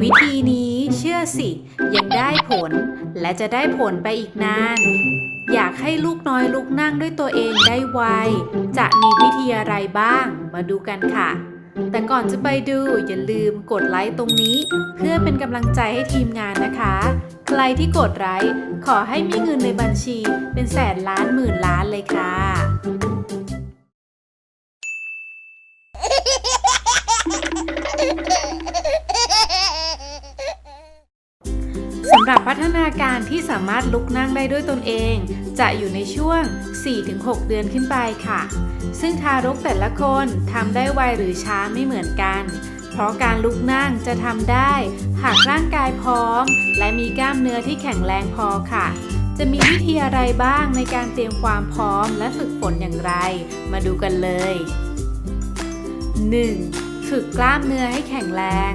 วิธีนี้เชื่อสิ ยังได้ผล และจะได้ผลไปอีกนาน อยากให้ลูกน้อยลุกนั่งด้วยตัวเองได้ไว จะมีวิธีอะไรบ้าง มาดูกันค่ะ แต่ก่อนจะไปดูอย่าลืมกดไลค์ตรงนี้ เพื่อเป็นกำลังใจให้ทีมงานนะคะ ใครที่กดไลค์ขอให้มีเงินในบัญชี เป็นแสนล้านหมื่นล้านเลยค่ะ สำหรับพัฒนาการที่สามารถลุกนั่งได้ด้วยตนเอง จะอยู่ในช่วง 4-6 เดือนขึ้นไปค่ะ ซึ่งทารกแต่ละคนทำได้ไวหรือช้าไม่เหมือนกัน เพราะการลุกนั่งจะทำได้ หากร่างกายพร้อม และมีกล้ามเนื้อที่แข็งแรงพอค่ะ จะมีวิธีอะไรบ้างในการเตรียมความพร้อมและฝึกฝนอย่างไร มาดูกันเลย 1. ฝึกกล้ามเนื้อให้แข็งแรง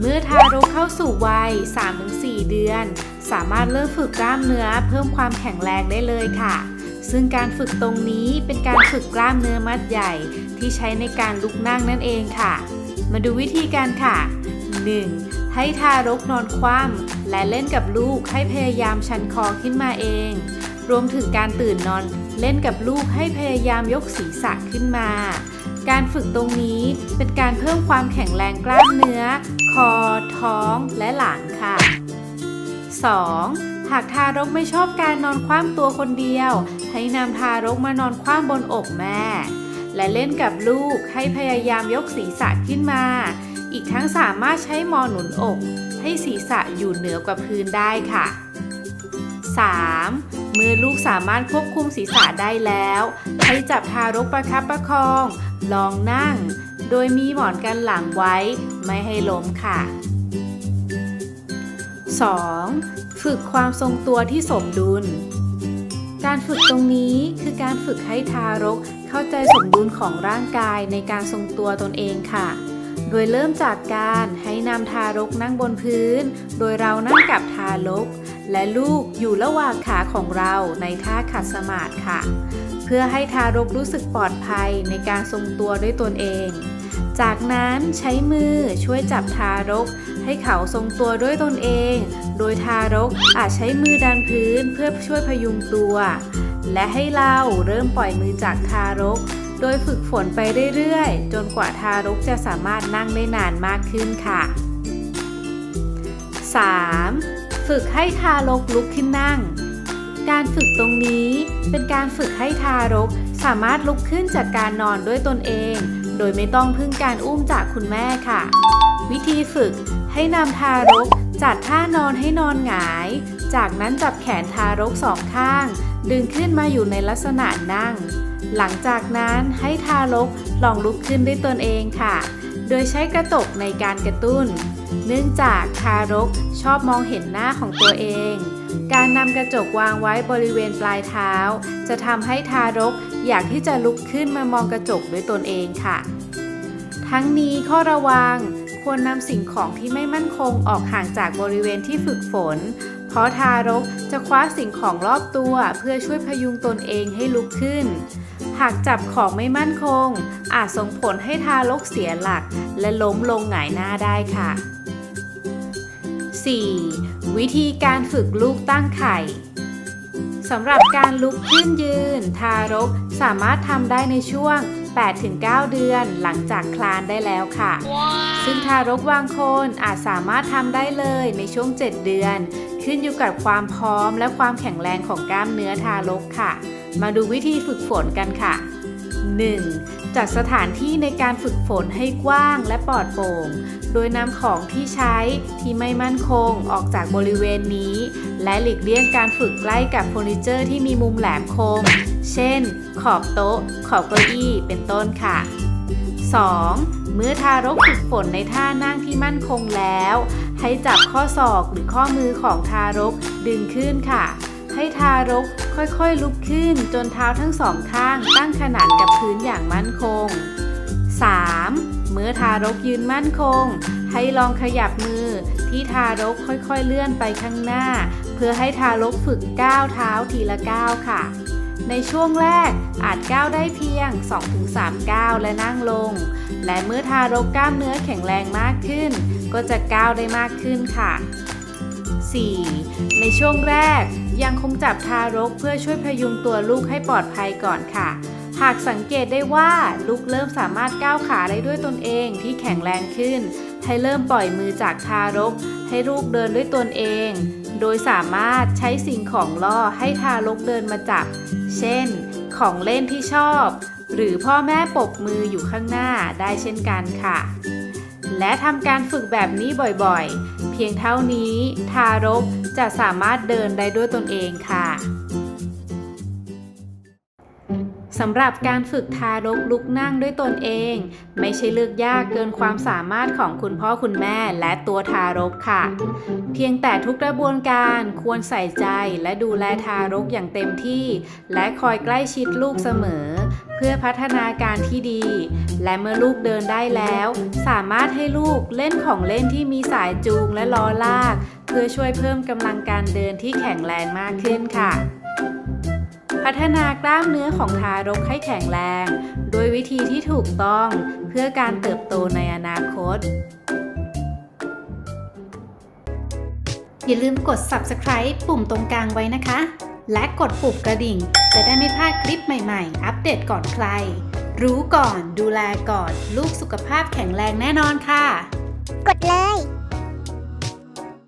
เมื่อทารกเข้าสู่วัย 3-4 เดือน สามารถเริ่มฝึกกล้ามเนื้อเพิ่มความแข็งแรงได้เลยค่ะ ซึ่งการฝึกตรงนี้เป็นการฝึกกล้ามเนื้อมัดใหญ่ ที่ใช้ในการลุกนั่งนั่นเองค่ะ มาดูวิธีการค่ะ 1. ให้ทารกนอนคว่ำและเล่นกับลูกให้พยายามชันคอขึ้นมาเอง รวมถึงการตื่นนอนเล่นกับลูกให้พยายามยกศีรษะขึ้นมา การฝึกตรงนี้เป็นการเพิ่มความแข็งแรงกล้ามเนื้อ คอ ท้อง และหลังค่ะ 2. หากทารกไม่ชอบการนอนคว่ำตัวคนเดียว ให้นำทารกมานอนคว่ำบนอกแม่ และเล่นกับลูกให้พยายามยกศีรษะขึ้นมา อีกทั้งสามารถใช้มอหนุนอก ให้ศีรษะอยู่เหนือกว่าพื้นได้ค่ะ 3. เมื่อลูกสามารถควบคุมศีรษะได้แล้ว ให้จับทารกประคับประคอง ลองนั่ง โดยมีหมอนกันหลังไว้ ไม่ให้ล้มค่ะ 2. ฝึกความทรงตัวที่สมดุล การฝึกตรงนี้คือการฝึกให้ทารกเข้าใจสมดุลของร่างกายในการทรงตัวตนเองค่ะ โดยเริ่มจากการให้นำทารกนั่งบนพื้น โดยเรานั่งกับทารก และลูกอยู่ระหว่างขาของเราในท่าขัดสมาธิค่ะ เพื่อให้ทารกรู้สึกปลอดภัยในการทรงตัวด้วยตนเอง จากนั้นใช้มือช่วยจับทารก ให้เขาทรงตัวด้วยตนเอง โดยทารกอาจใช้มือดันพื้นเพื่อช่วยพยุงตัว และให้เราเริ่มปล่อยมือจากทารก โดยฝึกฝนไปเรื่อยๆ จนกว่าทารกจะสามารถนั่งได้นานมากขึ้นค่ะ 3. ฝึกให้ทารกลุกขึ้นนั่ง การฝึกตรงนี้เป็นการฝึกให้ทารกสามารถลุกขึ้นจากการนอนด้วยตนเอง โดยไม่ต้องพึ่งการอุ้มจากคุณแม่ค่ะ วิธีฝึกให้นำทารกจัดท่านอนให้นอนหงาย จากนั้นจับแขนทารกสองข้าง ดึงขึ้นมาอยู่ในลักษณะนั่ง หลังจากนั้นให้ทารกลองลุกขึ้นด้วยตนเองค่ะ โดยใช้กระจกในการกระตุ้น เนื่องจากทารกชอบมองเห็นหน้าของตัวเอง การนำกระจกวางไว้บริเวณปลายเท้า จะทำให้ทารกอยากที่จะลุกขึ้นมามองกระจกด้วยตนเองค่ะ ทั้งนี้ข้อระวังควรนำสิ่งของที่ไม่มั่นคงออกห่างจากบริเวณที่ฝึกฝน เพราะทารกจะคว้าสิ่งของรอบตัวเพื่อช่วยพยุงตนเองให้ลุกขึ้น หากจับของไม่มั่นคง อาจส่งผลให้ทารกเสียหลัก และล้มลงหงายหน้าได้ค่ะ 4. วิธีการฝึกลูกตั้งไข่สำหรับการลุกขึ้นยืน ทารกสามารถทำได้ในช่วง 8-9 เดือนหลังจากคลานได้แล้วค่ะซึ่งทารกบางคนอาจสามารถทำได้เลยในช่วง 7 เดือน ขึ้นอยู่กับความพร้อมและความแข็งแรงของกล้ามเนื้อทารกค่ะ มาดูวิธีฝึกฝนกันค่ะ 1. จัดสถานที่ในการฝึกฝนให้กว้างและปลอดโปร่ง โดยนำของที่ใช้ที่ไม่มั่นคงออกจากบริเวณนี้ และหลีกเลี่ยงการฝึกใกล้กับเฟอร์นิเจอร์ที่มีมุมแหลมคม เช่น ขอบโต๊ะ ขอบเก้าอี้ เป็นต้นค่ะ 2. เมื่อทารกฝึกฝนในท่านั่งที่มั่นคงแล้ว ให้จับข้อศอกหรือข้อมือของทารกดึงขึ้นค่ะ ให้ทารกค่อยๆลุกขึ้นจนเท้าทั้งสองข้างตั้งขนานกับพื้นอย่างมั่นคง 3. เมื่อทารกยืนมั่นคง ให้ลองขยับมือที่ทารกค่อยๆเลื่อนไปข้างหน้า เพื่อให้ทารกฝึกก้าวเท้าทีละก้าวค่ะ ในช่วงแรกอาจก้าวได้เพียง 2-3 ก้าวและนั่งลง และเมื่อทารกกล้ามเนื้อแข็งแรงมากขึ้น ก็จะก้าวได้มากขึ้นค่ะ 4. ในช่วงแรกยังคงจับทารกเพื่อช่วยพยุงตัวลูกให้ปลอดภัยก่อนค่ะ หากสังเกตได้ว่าลูกเริ่มสามารถก้าวขาได้ด้วยตนเองที่แข็งแรงขึ้น ให้เริ่มปล่อยมือจากทารก ให้ลูกเดินด้วยตนเอง โดยสามารถใช้สิ่งของล่อให้ทารกเดินมาจับ เช่น ของเล่นที่ชอบ หรือพ่อแม่ปบมืออยู่ข้างหน้าได้เช่นกันค่ะ และทำการฝึกแบบนี้บ่อยๆ เพียงเท่านี้ทารกจะสามารถเดินได้ด้วยตนเองค่ะ สำหรับการฝึกทารกลุกนั่งด้วยตนเอง ไม่ใช่เลือกยากเกินความสามารถของคุณพ่อคุณแม่และตัวทารกค่ะ เพียงแต่ทุกกระบวนการควรใส่ใจและดูแลทารกอย่างเต็มที่ และคอยใกล้ชิดลูกเสมอ เพื่อพัฒนาการที่ดี และเมื่อลูกเดินได้แล้ว สามารถให้ลูกเล่นของเล่นที่มีสายจูงและล้อลาก เพื่อช่วยเพิ่มกำลังการเดินที่แข็งแรงมากขึ้นค่ะ พัฒนากล้ามเนื้อของทารกให้แข็งแรง โดยวิธีที่ถูกต้องเพื่อการเติบโตในอนาคต อย่าลืมกด subscribe ปุ่มตรงกลางไว้นะคะ และกดปุ่มกระดิ่ง จะได้ไม่พลาดคลิปใหม่ๆ อัปเดตก่อนใคร รู้ก่อนดูแลก่อน ลูกสุขภาพแข็งแรงแน่นอนค่ะ กดเลย